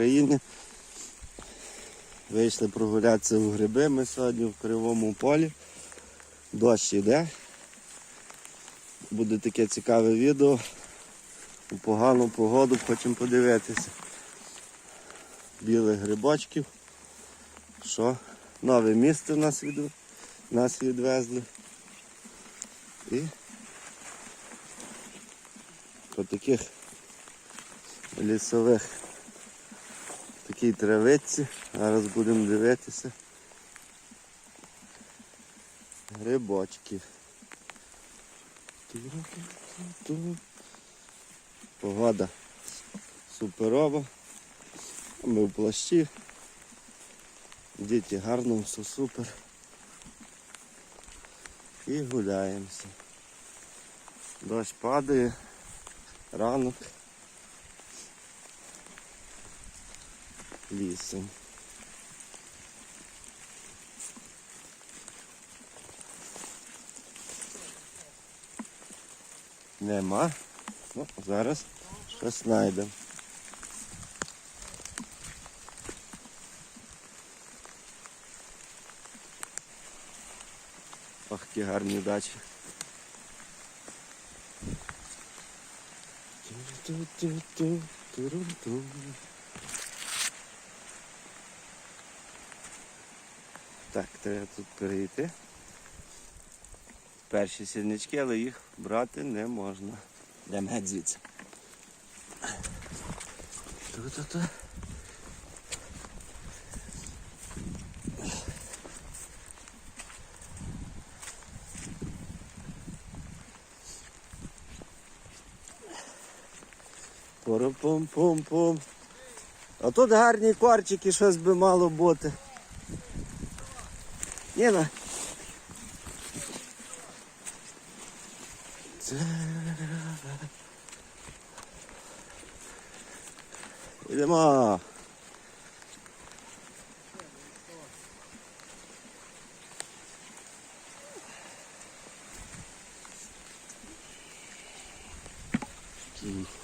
Україні. Вийшли прогулятися в гриби ми сьогодні в кривому полі. Дощ іде. Буде таке цікаве відео. У погану погоду хочемо подивитися. Білих грибочків. Що? Нове місце нас, від... нас відвезли. І по таких лісових такій травиці. Зараз будемо дивитися. Грибочки. Погода суперова. Ми в плащі. Діти гарно, все супер. І гуляємося. Дощ падає, ранок. Лісом. Нема. Ну, зараз щось знайдемо. Ох, які гарні дачі. Ту-ту-ту-ту, туру-ту. Так, треба тут перейти. Перші сільнички, але їх брати не можна. Йдемо геть звідси. Ту-ту-ту. Пум-пум-пум. А тут гарні корчики, щось би мало бути. Ніна. Це... Йдемо. Та.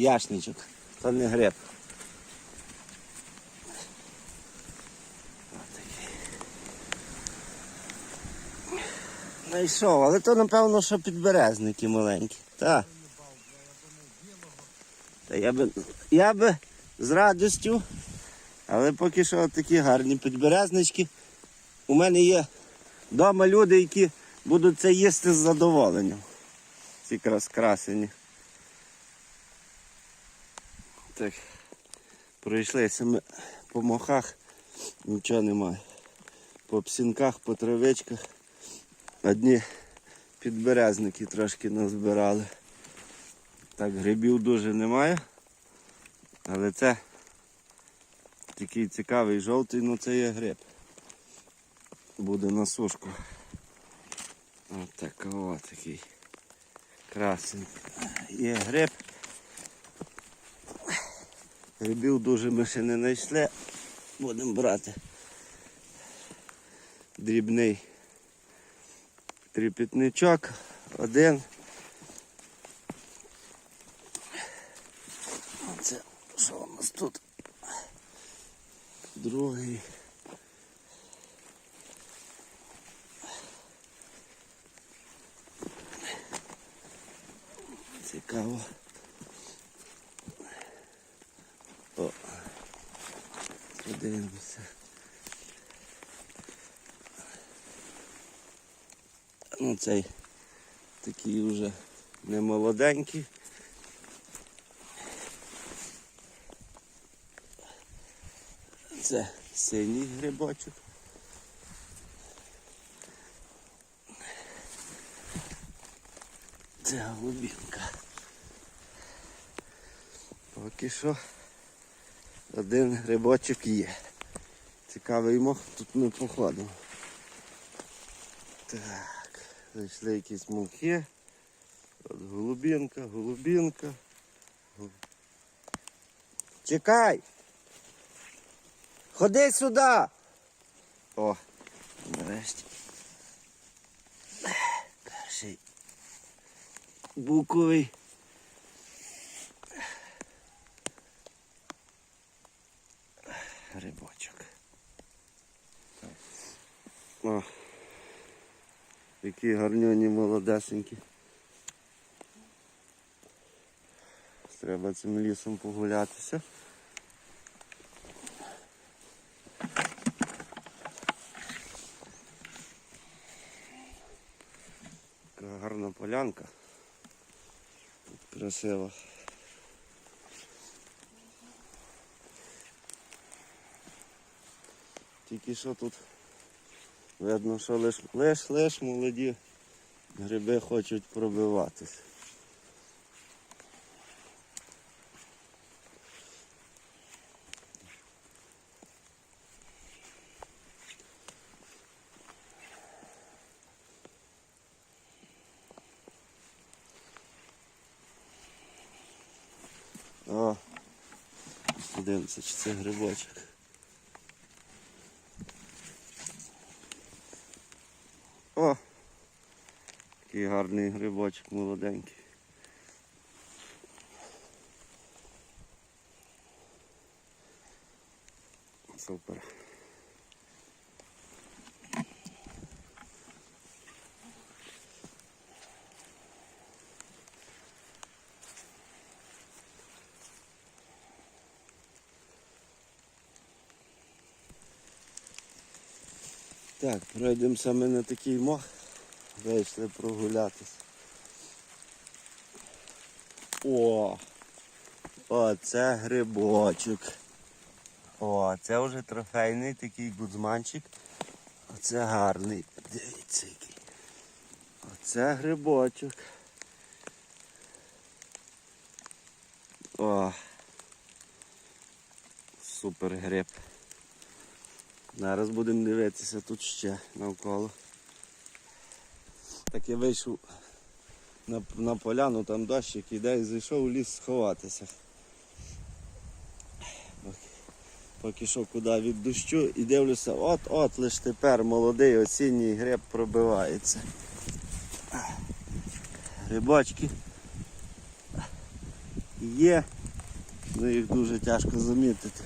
Яшничок. То не гриб. Отакий. Знайшов, але то напевно, що підберезники маленькі. Так. Та я би, я би з радістю, але поки що такі гарні підберезнички. У мене є вдома люди, які будуть це їсти з задоволенням. Ці якраз красені. Так, пройшлися ми по мохах, нічого немає. По псінках, по травичках. Одні підберезники трошки назбирали. Так, грибів дуже немає. Але це такий цікавий жовтий, ну це є гриб. Буде на сушку. Ось такий. Красень. Є гриб. Грибів дуже ми ще не знайшли. Будемо брати. Дрібний тріпітничок. Один. Це що у нас тут? Другий. Цікаво. Подивимося. Ну цей такий вже не молоденький. Це синій грибочок. Це голубінка. Поки що один грибочок є. Цікавий мох тут не походив. Так, зайшли якісь мухи. От голубінка, голубінка. Чекай. Ходи сюди. О, нарешті. Перший буковий. Грибочок. О, які гарньоні молодесенькі. Треба цим лісом погулятися. Така гарна полянка. Тут Тільки що тут видно, що лиш, лиш, лиш молоді гриби хочуть пробиватись. О, подивимося, чи це грибочок. О! Такий гарний грибочок молоденький. Супер. Так, пройдемо саме на такий мох. Вийшли прогулятись. О! О, це грибочок. О, це вже трофейний такий гудзманчик. Оце гарний. Дивіться який. Оце грибочок. О. Супер гриб. Зараз будемо дивитися тут ще навколо. Так я вийшов на, на поляну, там дощик іде і зайшов у ліс сховатися. Поки, що куди від дощу і дивлюся, от-от лиш тепер молодий осінній гриб пробивається. Грибочки є, ну їх дуже тяжко замітити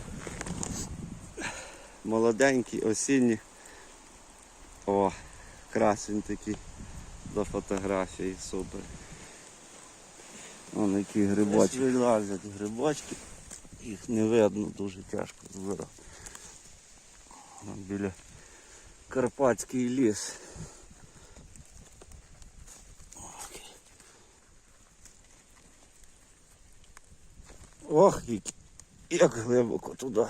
молоденькі, осінні. О, красень такий до фотографії, супер. Вон які грибочки. Вилазять грибочки. Їх не видно, дуже тяжко збирати. Біля Карпатський ліс. Ох, як глибоко туди.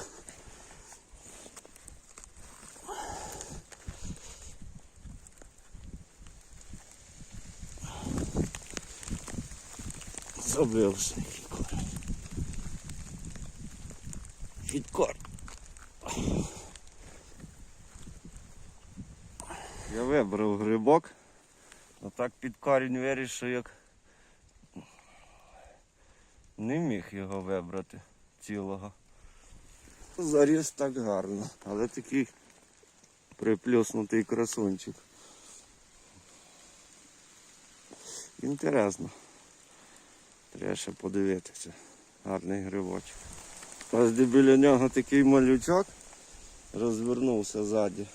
Забився фікор. Фікор. Я вибрав грибок, а так під корінь вирішив, як не міг його вибрати цілого. Заріс так гарно, але такий приплюснутий красунчик. Інтересно. Треба ще подивитися. Гарний грибочок. Ось де біля нього такий малючок розвернувся ззаді.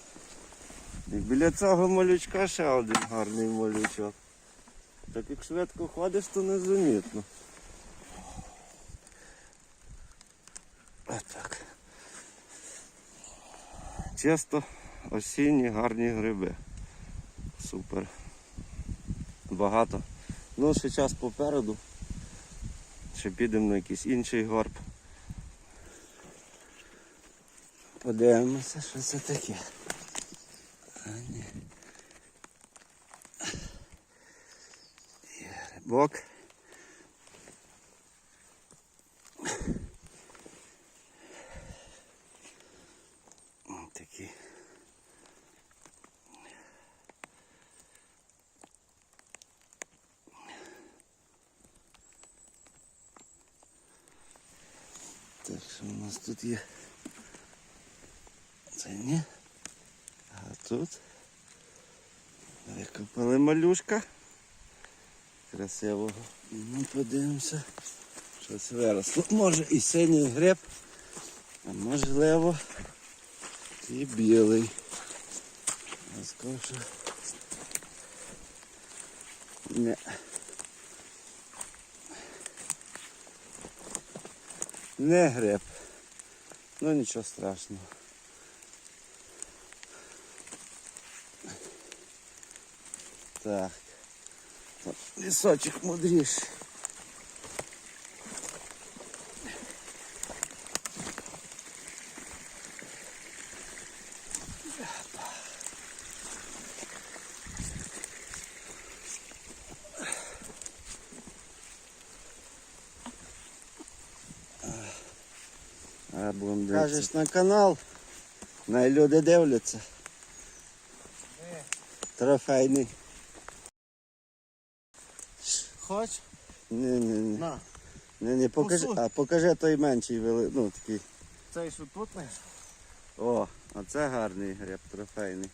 І біля цього малючка ще один гарний малючок. Так як швидко ходиш, то незамітно. Отак. Чисто осінні гарні гриби. Супер. Багато. Ну, ще час попереду. Ще підемо на якийсь інший горб. Подивимося, що це таке. А, ні. Є грибок. Так. Що у нас тут є. Це ні. А тут викопали малюшка. Красивого. Ну, подивимося. Щось виросло. Може і синій гриб, а можливо і білий. Скажу. Не. Не гриб. Ну нічого страшного. Так. Лісочок мудріший. А будемо дивитися. Кажеш на канал. На люди дивляться. Трофейний. Хоч? Ні, ні, ні. На. Ні, ні, покажи, а покажи той менший вели- ну такий. Цей що тут не? О, оце гарний гриб трофейний.